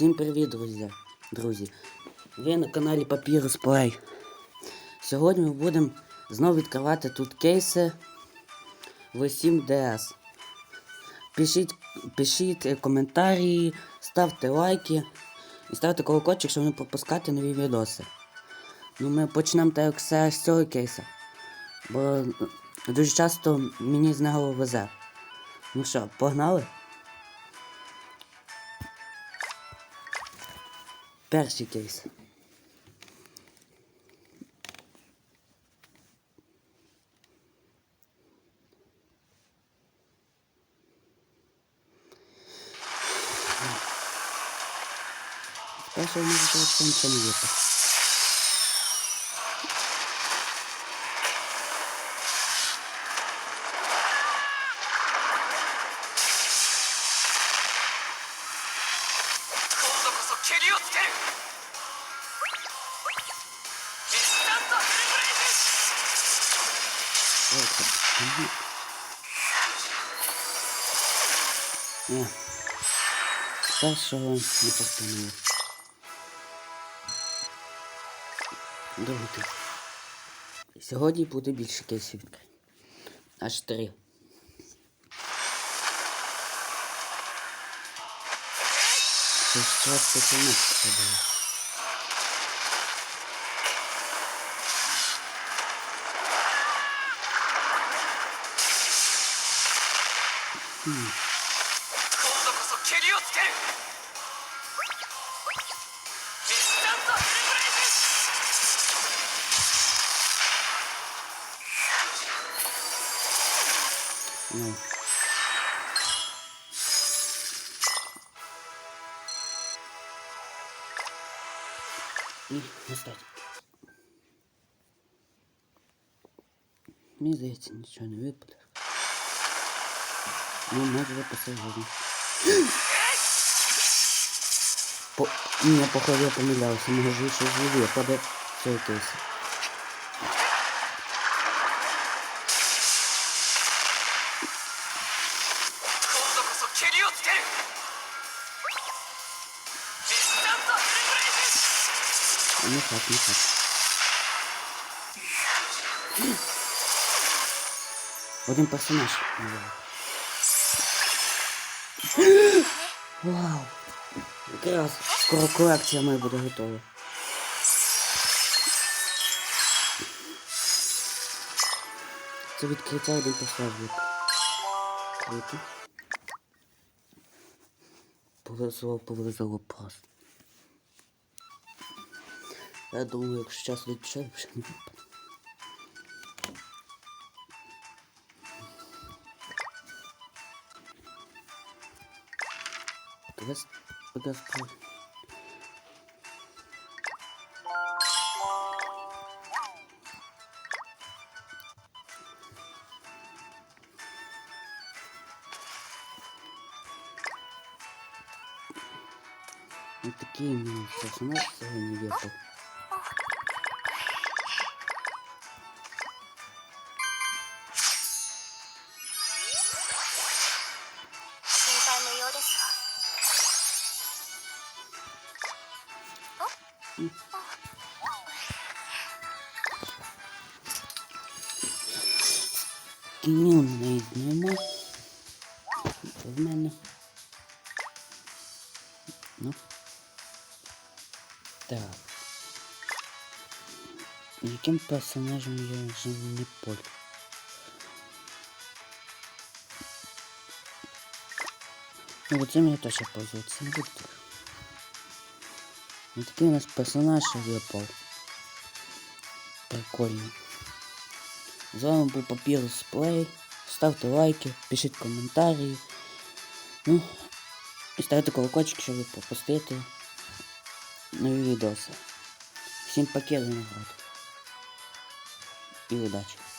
Всім привіт, друзі! Друзі! Ви на каналі Papyrus Play. Сьогодні ми будемо знову відкривати тут кейси в 7DS. Пишіть, пишіть коментарі, ставте лайки і ставте колокольчик, щоб не пропускати нові відоси. Ну, ми почнемо так все з цього кейса. Бо дуже часто мені з нього везе. Ну що, погнали? Перший кейс. Першого може це нічого не 蹴りをつけるインスタントフルブレイズ Ой, це. Мгм. Ні. Першого не постановив. Другий кейс. Сьогодні буде більше кейсів відкрити. Аж три. Jeszcze raz pociągnąć trzeba. Hmm. うん。І останній. Мені здається, нічого не випаде. Ну, може виписати годно. По... Ні, походу я помилявся, може ще з випаде цей кейс. Не так, не так. Один персонаж. Вау! Якраз скоро колекція моя буде готова. Це відкриття один персонаж буде. Круто. Повезло, повезло просто. Я думаю, якщо час відчаю, вже не випаде. Квест буде справді. Вот такие именно персонажи сегодня вепал. 心 Кіні у мене їх нема. В мене. Ну. Так. Яким персонажем я вже не полю? Ну, оцим я точно пользуватися не буду. Ось такий у нас персонаж випав. Прикольний. З вами був Papyrus Play. Ставте лайки, пишіть коментарі. Ну, і ставте колокольчик, щоб пропустити нові відоси. Всім пакет народ. І удачі!